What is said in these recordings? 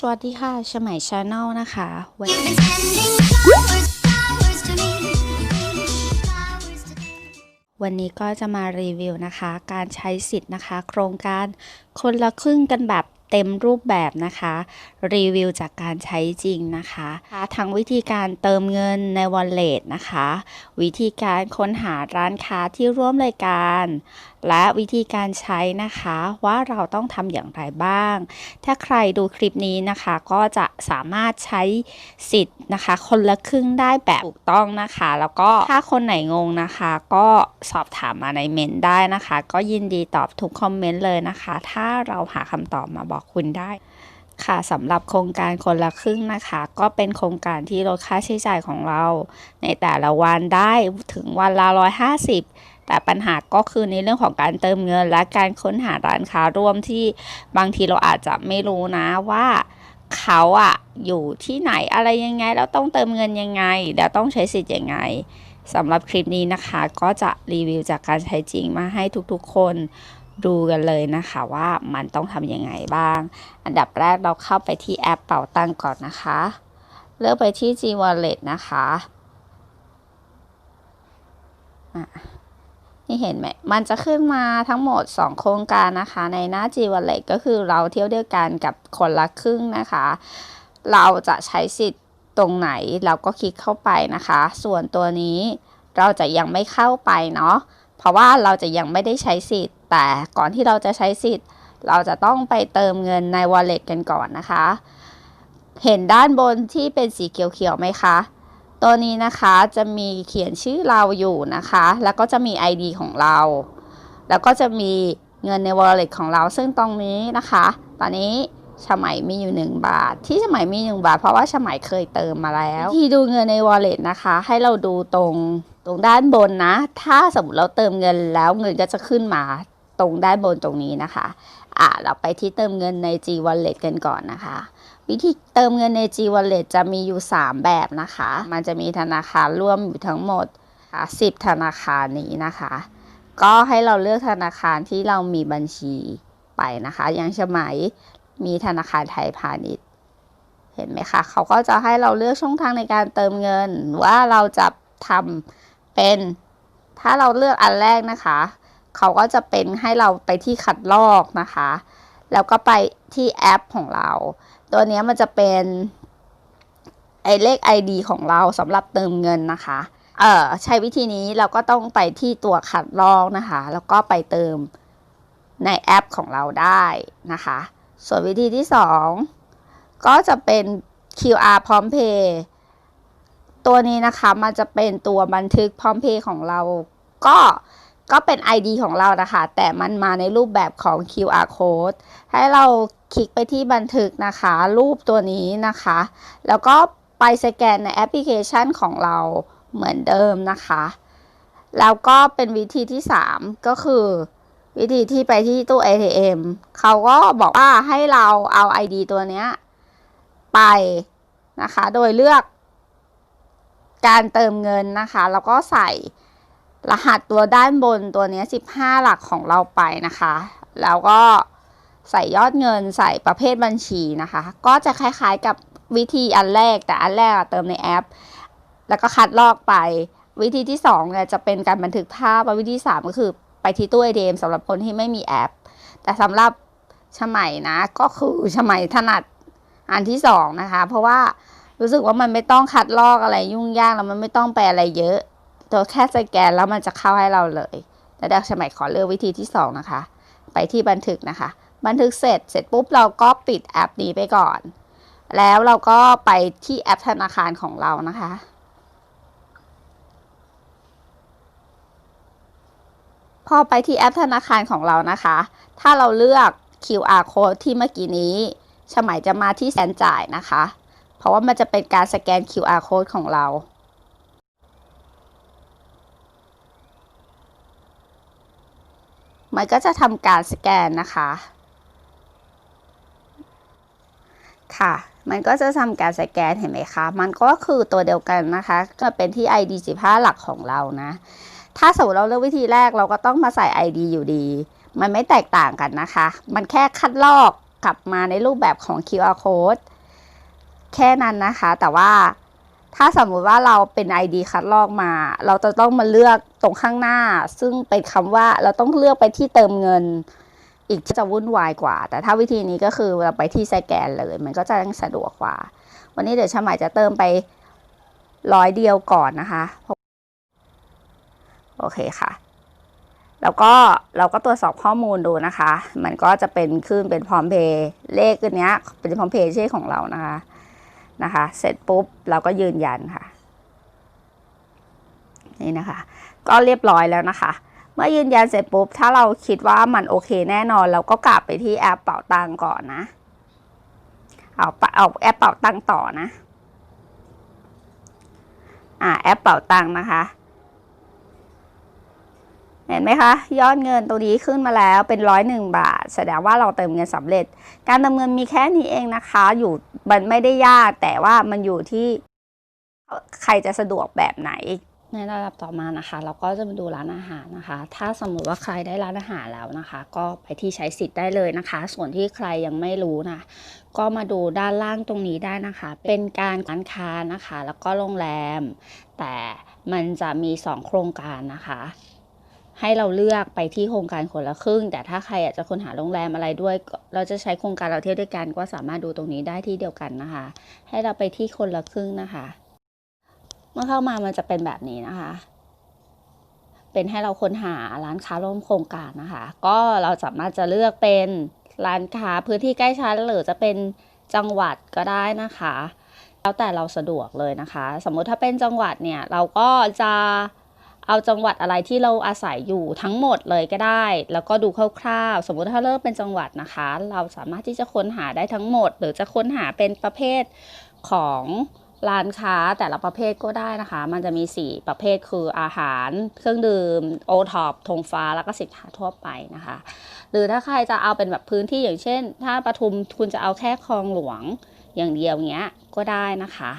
สวัสดีค่ะชมัยชาแนลนะคะวัน You've been sending flowers, flowers to me. Flowers today. วันนี้ก็จะมารีวิวนะคะ การใช้สิทธิ์นะคะ โครงการคนละครึ่งกันแบบ เต็มรูปแบบนะคะ รีวิวจากการใช้จริงนะคะทั้งวิธีการเติมเงินใน Wallet นะคะ วิธีการค้นหาร้านค้าที่ร่วมรายการ และวิธีการใช้นะคะว่าเราต้องทำอย่างไรบ้าง ถ้าใครดูคลิปนี้นะคะ ก็จะสามารถใช้สิทธิ์นะคะ คนละครึ่งได้แบบถูกต้องนะคะ แล้วก็ถ้าคนไหนงงนะคะ ก็สอบถามมาในเมนต์ได้นะคะ ก็ยินดีตอบทุกคอมเมนต์เลยนะคะ ถ้าเราหาคำตอบมาบอกคุณได้ค่ะสำหรับโครงการคนละครึ่งนะคะ ก็เป็นโครงการที่ลดค่าใช้จ่ายของเรา ในแต่ละวันได้ถึงวันละ150 แต่ปัญหาก็คือในเรื่องของการเติมเงิน และการค้นหาร้านค้าร่วมที่บางทีเราอาจจะไม่รู้นะว่าเขาอะอยู่ที่ไหนอะไรยังไง แล้วต้องเติมเงินยังไง แล้วต้องใช้สิทธิ์ยังไงสำหรับคลิปนี้นะคะ ก็จะรีวิวจากการใช้จริงมาให้ทุกๆคน ดูกันเลยนะคะว่ามันต้องทำยังไงบ้าง อันดับแรกเราเข้าไปที่แอปเป่าตังก่อนนะคะ เลือกไปที่ G Wallet นะคะะนี่เห็นไหม มันจะขึ้นมาทั้งหมด 2 โครงการนะคะ ในหน้า G Wallet ก็คือเราเที่ยวเดียวกันกับคนละครึ่งนะคะ เราจะใช้สิทธิ์ตรงไหนเราก็คลิกเข้าไปนะคะ ส่วนตัวนี้เราจะยังไม่เข้าไปเนาะ เพราะว่าเราจะยังไม่ได้ใช้สิทธิ์ แต่ก่อนที่เราจะใช้สิทธิ์ เราจะต้องไปเติมเงินใน wallet กันก่อนนะคะ เห็นด้านบนที่เป็นสีเขียวๆไหมคะ ตัวนี้นะคะจะมีเขียนชื่อเราอยู่นะคะ แล้วก็จะมี ID ของเรา แล้วก็จะมีเงินใน wallet ของเราซึ่งตรงนี้นะคะ ตอนนี้ฉมัยมีอยู่ 1 บาท ที่ฉมัยมี 1 บาท เพราะว่าฉมัยเคยเติมมาแล้วที่ดูเงินใน wallet นะคะ ให้เราดูตรงตรงด้านบนนะ ถ้าสมมติเราเติมเงินแล้วเงินก็จะขึ้นมา ตรงด้านบนตรงนี้นะคะ อะเราไปที่เติมเงินใน G Wallet กันก่อนนะคะ วิธีเติมเงินใน G Wallet จะมีอยู่ 3 แบบนะคะ มันจะมีธนาคารร่วมอยู่ทั้งหมด10 ธนาคารนี้นะคะ ก็ให้เราเลือกธนาคารที่เรามีบัญชีไปนะคะ อย่างสมัยมีธนาคารไทยพาณิชย์ เห็นไหมคะ เขาก็จะให้เราเลือกช่องทางในการเติมเงินว่าเราจะทำเป็น ถ้าเราเลือกอันแรกนะคะ เขาก็จะเป็นให้เราไปที่คัดลอกนะคะ แล้วก็ไปที่แอปของเรา ตัวนี้มันจะเป็นไอเลข ID ของเราสำหรับเติมเงินนะคะ เอ่อใช้วิธีนี้เราก็ต้องไปที่ตัวคัดลอกนะคะ แล้วก็ไปเติมในแอปของเราได้นะคะ ส่วนวิธีที่ 2 ก็จะเป็น QR พร้อมเพย์ตัวนี้นะคะมันจะเป็นตัวบันทึกพร้อมเพย์ของเรา ก็ ก็เป็น ID ของเรานะคะ แต่มันมาในรูปแบบของ QR code ให้เราคลิกไปที่บันทึกนะคะ รูปตัวนี้นะคะ แล้วก็ไปสแกนในแอปพลิเคชันของเราเหมือนเดิมนะคะ แล้วก็เป็นวิธีที่ 3 ก็คือ วิธีที่ไปที่ตู้ ATM เขาก็บอกว่าให้เราเอา ID ตัวเนี้ยไปนะคะ โดยเลือกการเติมเงินนะคะ แล้วก็ใส่ รหัสตัวด้านบนตัวนี้ 15 หลักของเราไปนะคะ แล้วก็ใส่ยอดเงินใส่ประเภทบัญชีนะคะ ก็จะคล้ายๆกับวิธีอันแรกแต่อันแรกเติมในแอป แล้วก็คัดลอกไปวิธีที่2เนี่ยจะเป็นการบันทึกภาพวิธีที่3ก็คือไปที่ตู้ ATM สำหรับคนที่ไม่มีแอป แต่สำหรับชมัยนะก็คือชมัยถนัดอันที่สองนะคะ เพราะว่ารู้สึกว่ามันไม่ต้องคัดลอกอะไรยุ่งยากแล้วมันไม่ต้องไปลอะไรเยอะ ตัวแค่สแกนแล้วมันจะเข้าให้เราเลยแต่เดี๋ยวชมัยขอเลือกวิธีที่สองนะคะ ไปที่บันทึกนะคะ บันทึกเสร็จเสร็จปุ๊บเราก็ปิดแอปนี้ไปก่อน แล้วเราก็ไปที่แอปธนาคารของเรานะคะพอไปที่แอปธนาคารของเรานะคะ ถ้าเราเลือก QR code ที่เมื่อกี้นี้ชมัยจะมาที่แสนจ่ายนะคะ เพราะว่ามันจะเป็นการสแกน QR code ของเรา มันก็จะทำการสแกนนะคะ ค่ะ มันก็จะทำการสแกนเห็นไหมคะ มันก็คือตัวเดียวกันนะคะ ก็เป็นที่ ID 15หลักของเรานะ ถ้าสมมติเราเลือกวิธีแรกเราก็ต้องมาใส่ ID อยู่ดี มันไม่แตกต่างกันนะคะ มันแค่คัดลอกขับมาในรูปแบบของ QR code แค่นั้นนะคะ แต่ว่า ถ้าสมมุติว่าเราเป็น ID คัดลอกมา เราจะต้องมาเลือกตรงข้างหน้า ซึ่งเป็นคำว่าเราต้องเลือกไปที่เติมเงิน อีกจะวุ่นวายกว่า แต่ถ้าวิธีนี้ก็คือเราไปที่สแกนเลย มันก็จะยังสะดวกกว่า วันนี้เดี๋ยวชาหมายจะเติมไปร้อยเดียวก่อนนะคะ โอเคค่ะ แล้วก็เราก็ตรวจสอบข้อมูลดูนะคะ มันก็จะเป็นขึ้นเป็นพร้อมเพย์เลขอันเนี้ยเป็นพร้อมเพย์ใช่ของเรานะคะ นะคะ เสร็จปุ๊บเราก็ยืนยันค่ะ นี่นะคะ ก็เรียบร้อยแล้วนะคะ เมื่อยืนยันเสร็จปุ๊บ ถ้าเราคิดว่ามันโอเคแน่นอน เราก็กลับไปที่แอปเป่าตังก่อนนะ เอาเอาแอปเป่าตังต่อนะ อ่าแอปเป่าตังนะคะ เห็นไหมคะ ยอดเงินตัวนี้ขึ้นมาแล้วเป็นร้อยหนึ่งบาท แสดงว่าเราเติมเงินสำเร็จ การเติมเงินมีแค่นี้เองนะคะ อยู่มันไม่ได้ยากแต่ว่ามันอยู่ที่ใครจะสะดวกแบบไหนในระดับต่อมานะคะ เราก็จะมาดูร้านอาหารนะคะ ถ้าสมมุติว่าใครได้ร้านอาหารแล้วนะคะ ก็ไปที่ใช้สิทธิ์ได้เลยนะคะ ส่วนที่ใครยังไม่รู้นะก็มาดูด้านล่างตรงนี้ได้นะคะ เป็นการร้านค้านะคะ แล้วก็โรงแรม แต่มันจะมี 2 โครงการนะคะ ให้เราเลือกไปที่โครงการคนละครึ่ง แต่ถ้าใครอยากจะค้นหาโรงแรมอะไรด้วย เราจะใช้โครงการเราเที่ยวด้วยกันก็สามารถดูตรงนี้ได้ที่เดียวกันนะคะ ให้เราไปที่คนละครึ่งนะคะ เมื่อเข้ามามันจะเป็นแบบนี้นะคะ เป็นให้เราค้นหาร้านค้าร่วมโครงการนะคะ ก็เราสามารถจะเลือกเป็นร้านค้าพื้นที่ใกล้ชั้นหรือจะเป็นจังหวัดก็ได้นะคะ แล้วแต่เราสะดวกเลยนะคะ สมมุติถ้าเป็นจังหวัดเนี่ยเราก็จะ เอาจังหวัดอะไรที่เราอาศัยอยู่ทั้งหมดเลยก็ได้ แล้วก็ดูคร่าวๆ สมมุติถ้าเริ่มเป็นจังหวัดนะคะ เราสามารถที่จะค้นหาได้ทั้งหมด หรือจะค้นหาเป็นประเภทของร้านค้าแต่ละประเภทก็ได้นะคะ มันจะมี 4 ประเภทคืออาหาร เครื่องดื่ม โอท็อปธงฟ้า แล้วก็สินค้าทั่วไปนะคะ หรือถ้าใครจะเอาเป็นแบบพื้นที่อย่างเช่น ถ้าปทุมคุณจะเอาแค่คลองหลวงอย่างเดียวเงี้ยก็ได้นะคะ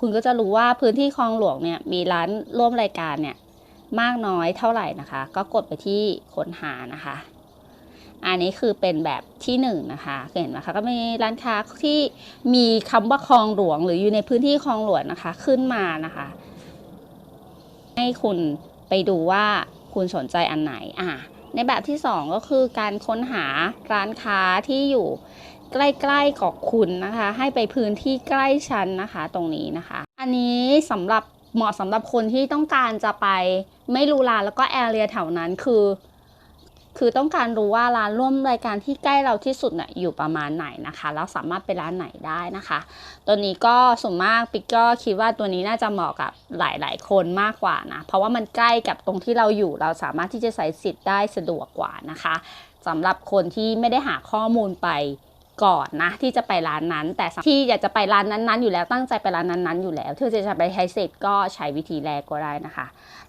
คุณก็จะรู้ว่าพื้นที่คลองหลวงเนี่ยมีร้านร่วมรายการเนี่ยมากน้อยเท่าไหร่นะคะ ก็กดไปที่ค้นหานะคะ อันนี้คือเป็นแบบที่หนึ่งนะคะเห็นไหมคะก็มีร้านค้าที่มีคำว่าคลองหลวง หรืออยู่ในพื้นที่คลองหลวงนะคะ ขึ้นมานะคะ ให้คุณไปดูว่าคุณสนใจอันไหนอะในแบบที่สองก็คือการค้นหาร้านค้าที่อยู่ ใกล้ๆกับคุณนะคะ ให้ไปพื้นที่ใกล้ชั้นนะคะ ตรงนี้นะคะ อันนี้สำหรับเหมาะสำหรับคนที่ต้องการจะไปไม่รู้ร้านแล้วก็แอเรียแถวนั้นคือ คือต้องการรู้ว่าร้านร่วมรายการที่ใกล้เราที่สุดน่ะอยู่ประมาณไหนนะคะ แล้วสามารถไปร้านไหนได้นะคะ ตัวนี้ก็ส่วนมากปิกก็คิดว่าตัวนี้น่าจะเหมาะกับหลายๆ คนมากกว่านะ เพราะว่ามันใกล้กับตรงที่เราอยู่เราสามารถที่จะใส่สิทธิ์ได้สะดวกกว่านะคะสำหรับคนที่ไม่ได้หาข้อมูลไป ก่อนนะที่จะไปร้านนั้น แต่ที่อยากจะไปร้านนั้นๆ อยู่แล้วตั้งใจไปร้านนั้นๆอยู่แล้วที่จะไปใช้สิทธิ์ก็ใช้วิธีแรกก็ได้นะคะ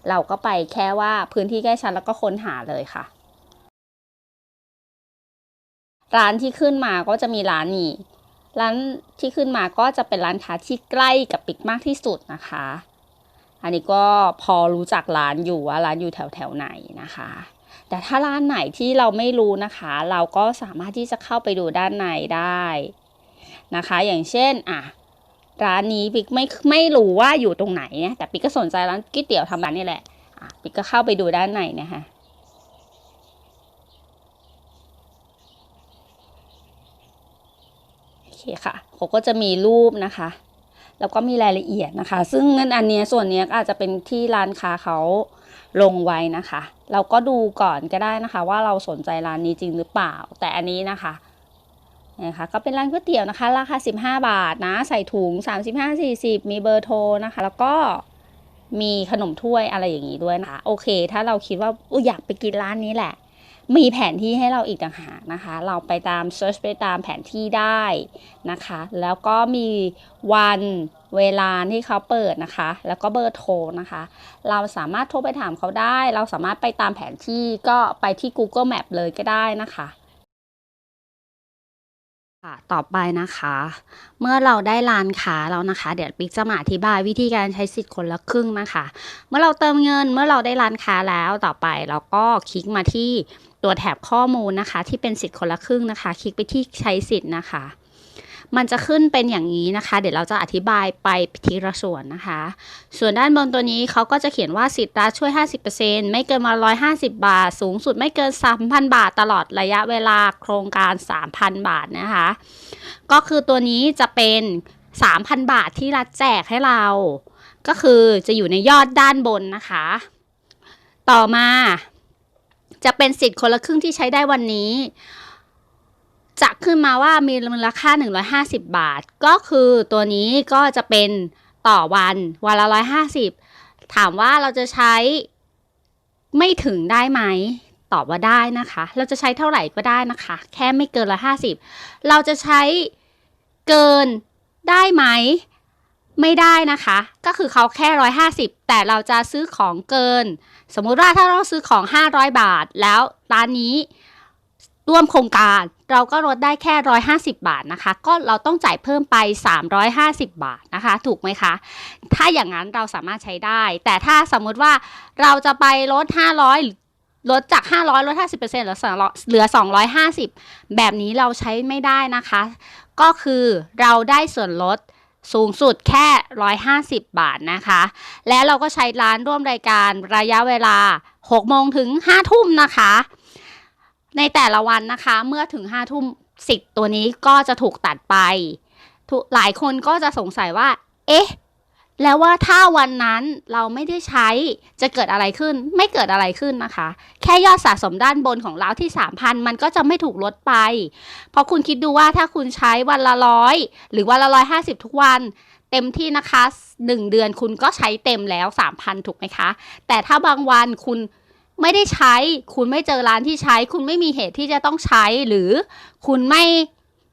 เราก็ไปแค่ว่าพื้นที่ใกล้ชั้นแล้วก็ค้นหาเลยค่ะ ร้านที่ขึ้นมาก็จะมีร้านนี้ร้านที่ขึ้นมาก็จะเป็นร้านค้าที่ใกล้กับปิกมากที่สุดนะคะ อันนี้ก็พอรู้จักร้านอยู่ว่าร้านอยู่แถวแถวๆไหนนะคะ แต่ถ้าร้านไหนที่เราไม่รู้นะคะ เราก็สามารถที่จะเข้าไปดูด้านในได้นะคะ อย่างเช่นอะร้านนี้ปิ๊กไม่ไม่รู้ว่าอยู่ตรงไหนนะแต่ปิ๊กก็สนใจร้านก๋วยเตี๋ยวทำร้านนี่แหละอะปิ๊กก็เข้าไปดูด้านในนะคะโอเคค่ะเขาก็จะมีรูปนะคะ แล้วก็มีรายละเอียดนะคะ ซึ่งนั่นอันเนี้ยส่วนเนี้ยอาจจะเป็นที่ร้านค้าเขา ลงไว้นะคะ เราก็ดูก่อนก็ได้นะคะ ว่าเราสนใจร้านนี้จริงหรือเปล่า แต่อันนี้นะคะนะคะก็เป็นร้านก๋วยเตี๋ยวนะคะ ราคา 15 บาทนะ ใส่ถุง 35-40 มีเบอร์โทรนะคะ แล้วก็มีขนมถ้วยอะไรอย่างนี้ด้วยนะคะ โอเค ถ้าเราคิดว่าอยอยากไปกินร้านนี้แหละ มีแผนที่ให้เราอีกต่างหากนะคะ เราไปตามเซิร์ชไปตามแผนที่ได้นะคะ แล้วก็มีวันเวลาที่เขาเปิดนะคะ แล้วก็เบอร์โทรนะคะ เราสามารถโทรไปถามเขาได้ เราสามารถไปตามแผนที่ก็ไปที่ Google Map เลยก็ได้นะคะค่ะต่อไปนะคะ เมื่อเราได้ร้านค้าแล้วนะคะ เดี๋ยวปิ๊กจะมาอธิบายวิธีการใช้สิทธิ์คนละครึ่งนะคะ เมื่อเราเติมเงินเมื่อเราได้ร้านค้าแล้วต่อไปเราก็คลิกมาที่ ตัวแถบข้อมูลนะคะ ที่เป็นสิทธิ์คนละครึ่งนะคะ คลิกไปที่ใช้สิทธิ์นะคะ มันจะขึ้นเป็นอย่างนี้นะคะ เดี๋ยวเราจะอธิบายไปทีละส่วนนะคะ ส่วนด้านบนตัวนี้เขาก็จะเขียนว่าสิทธิ์รัฐช่วย 50%ไม่เกินมา150 บาท สูงสุดไม่เกิน 3,000 บาท ตลอดระยะเวลาโครงการ 3,000 บาทนะคะ ก็คือตัวนี้จะเป็น 3,000 บาทที่รัฐแจกให้เรา ก็คือจะอยู่ในยอดด้านบนนะคะ ต่อมา จะเป็นสิทธิ์คนละครึ่งที่ใช้ได้วันนี้ จะขึ้นมาว่ามีมูลค่า 150 บาท ก็คือตัวนี้ก็จะเป็นต่อวัน วันละ 150 ถามว่าเราจะใช้ไม่ถึงได้ไหมตอบว่าได้นะคะ เราจะใช้เท่าไหร่ก็ได้นะคะ แค่ไม่เกิน150เราจะใช้เกินได้ไหม ไม่ได้นะคะ ก็คือเขาแค่ 150 แต่เราจะซื้อของเกิน สมมุติว่าถ้าเราซื้อของ 500 บาท แล้วร้านนี้ร่วมโครงการเราก็ลดได้แค่ 150 บาทนะคะ ก็เราต้องจ่ายเพิ่มไป 350 บาทนะคะ ถูกไหมคะ ถ้าอย่างนั้นเราสามารถใช้ได้ แต่ถ้าสมมุติว่าเราจะไปลด 500 ลดจาก 500 ลด 50%เหลือ200เหลือ 250 แบบนี้เราใช้ไม่ได้นะคะ ก็คือเราได้ส่วนลด สูงสุดแค่ 150 บาทนะคะ และเราก็ใช้ร้านร่วมรายการระยะเวลา 6 โมงถึง 5 ทุ่มนะคะ ในแต่ละวันนะคะ เมื่อถึง 5 ทุ่มสิทธิ์ตัวนี้ก็จะถูกตัดไป หลายคนก็จะสงสัยว่า เอ๊ะ แล้วว่าถ้าวันนั้นเราไม่ได้ใช้จะเกิดอะไรขึ้น ไม่เกิดอะไรขึ้นนะคะ แค่ยอดสะสมด้านบนของเราที่ 3,000 มันก็จะไม่ถูกลดไป เพราะคุณคิดดูว่าถ้าคุณใช้วันละร้อยหรือวันละร้อยห้าสิบทุกวัน เต็มที่นะคะหนึ่งเดือนคุณก็ใช้เต็มแล้ว 3,000 ถูกไหมคะ แต่ถ้าบางวันคุณไม่ได้ใช้ คุณไม่เจอร้านที่ใช้ คุณไม่มีเหตุที่จะต้องใช้หรือคุณไม่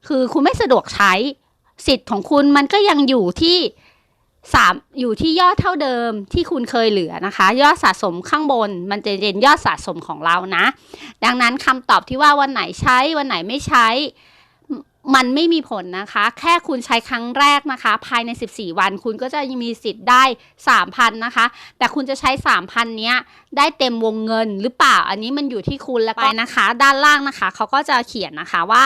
คือคุณไม่สะดวกใช้ สิทธิ์ของคุณมันก็ยังอยู่ที่ สามอยู่ที่ยอดเท่าเดิมที่คุณเคยเหลือนะคะ ยอดสะสมข้างบนมันจะเป็นยอดสะสมของเรานะ ดังนั้นคำตอบที่ว่าวันไหนใช้วันไหนไม่ใช้ มันไม่มีผลนะคะ แค่คุณใช้ครั้งแรกนะคะ ภายใน 14 วัน คุณก็จะมีสิทธิ์ได้ 3,000นะคะ แต่คุณจะใช้ 3,000เนี้ยได้เต็มวงเงินหรือเปล่า อันนี้มันอยู่ที่คุณแล้วไปนะคะ ด้านล่างนะคะเขาก็จะเขียนนะคะว่า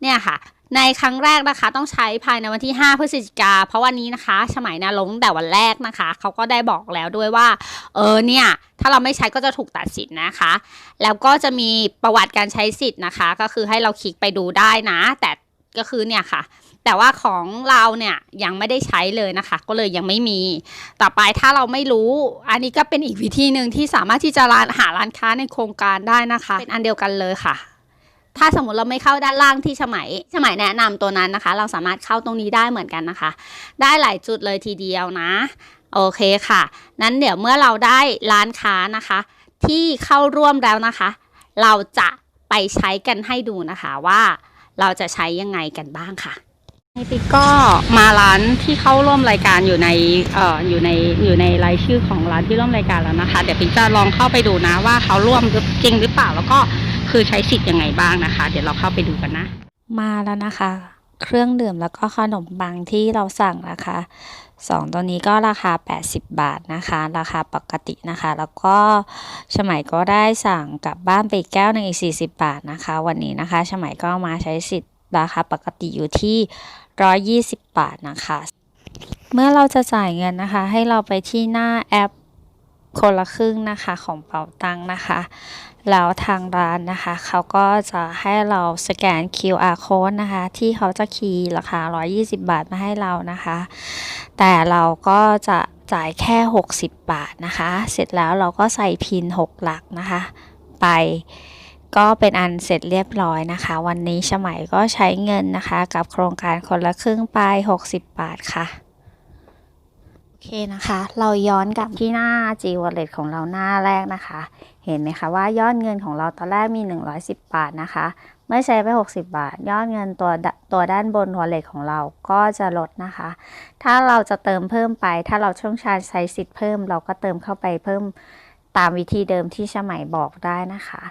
เนี่ยค่ะ ในครั้งแรกนะคะ ต้องใช้ภายในวันที่ 5 พฤศจิกา เพราะวันนี้นะคะสมัยนาลงแต่วันแรกนะคะ เขาก็ได้บอกแล้วด้วยว่า เออเนี่ยถ้าเราไม่ใช้ก็จะถูกตัดสิทธิ์นะคะ แล้วก็จะมีประวัติการใช้สิทธิ์นะคะ ก็คือให้เราคลิกไปดูได้นะ แต่ก็คือเนี่ยค่ะ แต่ว่าของเราเนี่ยยังไม่ได้ใช้เลยนะคะ ก็เลยยังไม่มี ต่อไปถ้าเราไม่รู้ อันนี้ก็เป็นอีกวิธีหนึ่งที่สามารถที่จะร้านหาร้านค้าในโครงการได้นะคะ เป็นอันเดียวกันเลยค่ะ ถ้าสมมติเราไม่เข้าด้านล่างที่ฉมัยฉมัยแนะนำตัวนั้นนะคะ เราสามารถเข้าตรงนี้ได้เหมือนกันนะคะ ได้หลายจุดเลยทีเดียวนะ โอเคค่ะ นั้นเดี๋ยวเมื่อเราได้ร้านค้านะคะ ที่เข้าร่วมแล้วนะคะ เราจะไปใช้กันให้ดูนะคะว่าเราจะใช้ยังไงกันบ้างค่ะนี่ปิ๊กก็มาร้านที่เข้าร่วมรายการอยู่ในเอ่ออยู่ในอยู่ในรายชื่อของร้านที่ร่วมรายการแล้วนะคะ เดี๋ยวปิ๊กจะลองเข้าไปดูนะว่าเขาร่วมจริงหรือเปล่าแล้วก็ คือใช้สิทธิ์ยังไงบ้างนะคะ เดี๋ยวเราเข้าไปดูกันนะ มาแล้วนะคะ เครื่องดื่มแล้วก็ขนมปังที่เราสั่งนะคะสองตัวนี้ก็ราคา 80 บาทนะคะ ราคาปกตินะคะ แล้วก็ฉมัยก็ได้สั่งกลับบ้านไปแก้วหนึ่งอีก 40 บาทนะคะ วันนี้นะคะฉมัยก็มาใช้สิทธิ์ราคาปกติอยู่ที่ 120 บาทนะคะ เมื่อเราจะจ่ายเงินนะคะ ให้เราไปที่หน้าแอป คนละครึ่งนะคะของเป๋าตังค์นะคะ แล้วทางร้านนะคะ เขาก็จะให้เราสแกน QR code นะคะ ที่เขาจะคีย์ราคา 120 บาทมาให้เรานะคะ แต่เราก็จะจ่ายแค่ 60 บาทนะคะ เสร็จแล้วเราก็ใส่พิน 6 หลักนะคะ ไปก็เป็นอันเสร็จเรียบร้อยนะคะ วันนี้ฉมัยก็ใช้เงินนะคะ กับโครงการคนละครึ่งไป 60 บาทค่ะ คนะคะ เราย้อนกลับที่หน้า G Wallet ของเราหน้าแรกนะคะ เห็นไหมคะว่ายอดเงินของเราตอนแรกมี 110 บาทนะคะ เมื่อใช้ไป 60 บาท ยอดเงินตัวตัวด้านบน wallet ของเราก็จะลดนะคะ ถ้าเราจะเติมเพิ่มไป ถ้าเราช่องชาญใช้สิทธิ์เพิ่ม เราก็เติมเข้าไปเพิ่มตามวิธีเดิมที่ชมัยบอกได้นะคะ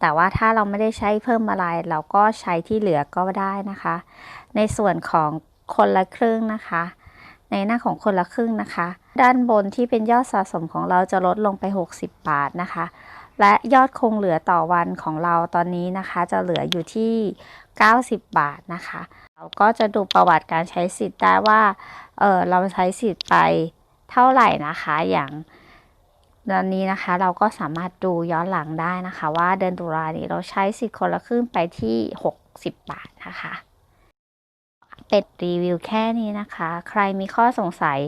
แต่ว่าถ้าเราไม่ได้ใช้เพิ่มอะไร เราก็ใช้ที่เหลือก็ได้นะคะ ในส่วนของคนละครึ่งนะคะ ในหน้าของคนละครึ่งนะคะ ด้านบนที่เป็นยอดสะสมของเราจะลดลงไป 60 บาทนะคะ และยอดคงเหลือต่อวันของเราตอนนี้นะคะ จะเหลืออยู่ที่ 90 บาทนะคะ เราก็จะดูประวัติการใช้สิทธิ์ได้ว่าเออเราใช้สิทธิ์ไปเท่าไหร่นะคะอย่างตอนนี้นะคะเราก็สามารถดูย้อนหลังได้นะคะ ว่าเดือนตุลานี้เราใช้สิทธิ์คนละครึ่งไปที่ 60 บาทนะคะ เป็ดรีวิวแค่นี้นะคะ ใครมีข้อสงสัย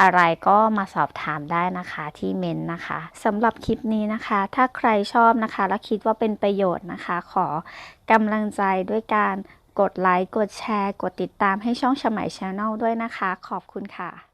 อะไรก็มาสอบถามได้นะคะที่เมนต์นะคะสำหรับคลิปนี้นะคะ ถ้าใครชอบนะคะ และคิดว่าเป็นประโยชน์นะคะ ขอกำลังใจด้วยการกดไลค์ กดแชร์ กดติดตามให้ช่องชมัยชาแนลด้วยนะคะ ขอบคุณค่ะ